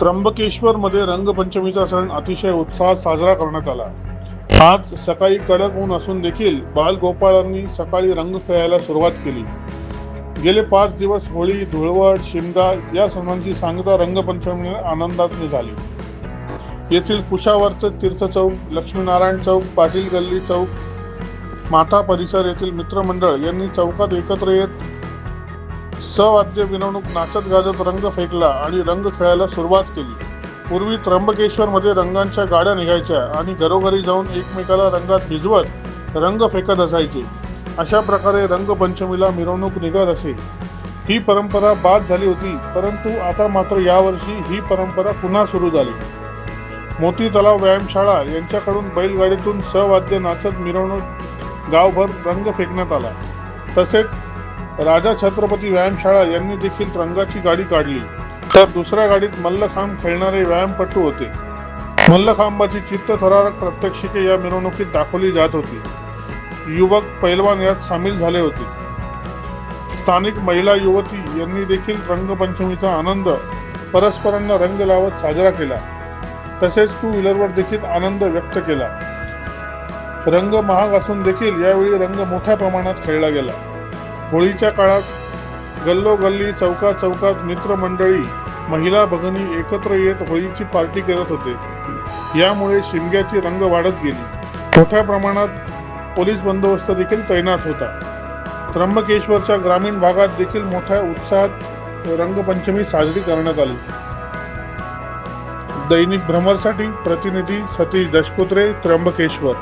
त्र्यंबकेश्वर मध्ये रंगपंचमीचा सण अतिशय उत्साहात साजरा करण्यात आला. आज सकाळी कडक ऊन असून देखील बालगोपाळांनी सकाळी रंग खेळायला सुरुवात केली. गेले पाच दिवस होळी धुळवड शिमगा या सणांची सांगता रंगपंचमी आनंदाने झाली. येथील कुशावर्त तीर्थ चौक लक्ष्मीनारायण चौक पाटील गल्ली चौक माथा परिसर येथील मित्रमंडळ यांनी चौकात एकत्र येत सवाद्य मिरवणूक नाचत गाजत रंग फेकला आणि रंग खेळायला सुरुवात केली. पूर्वी त्र्यंबकेश्वरमध्ये रंगांच्या गाड्या निघायच्या आणि घरोघरी जाऊन एकमेकाला रंगात भिजवत रंग फेकत असायचे. अशा प्रकारे रंगपंचमीला मिरवणूक निघत असे. ही परंपरा बाद झाली होती परंतु आता मात्र यावर्षी ही परंपरा पुन्हा सुरू झाली. मोती तलाव व्यायामशाळा यांच्याकडून बैलगाडीतून सवाद्य नाचत मिरवणूक गावभर रंग फेकण्यात आला. तसेच राजा छत्रपती व्यायामशाळा यांनी देखील रंगाची गाडी काढली. तर दुसऱ्या गाडीत मल्लखांब खेळणारे व्यायामपटू होते. मल्लखांबाची चित्तथरारक प्रात्यक्षिके या मिरवणुकीत दाखवली जात होती. युवक पैलवान यात सामील झाले होते. स्थानिक महिला युवती यांनी देखील रंगपंचमीचा आनंद परस्परांना रंग लावत साजरा केला. तसेच टू व्हीलरवर देखील आनंद व्यक्त केला. रंग महाग असून देखील यावेळी रंग मोठ्या प्रमाणात खेळला गेला. होळीच्या काळात गल्लोगल्ली चौका चौकात मित्रमंडळी महिला भगिनी एकत्र येत होळीची पार्टी करत होते. यामुळे शिमग्याची रंग वाढत गेली. मोठ्या प्रमाणात पोलीस बंदोबस्त देखील तैनात होता. त्र्यंबकेश्वरच्या ग्रामीण भागात देखील मोठ्या उत्साहात रंगपंचमी साजरी करण्यात आली. दैनिक भ्रमरसाठी प्रतिनिधी सतीश दशपुत्रे त्र्यंबकेश्वर.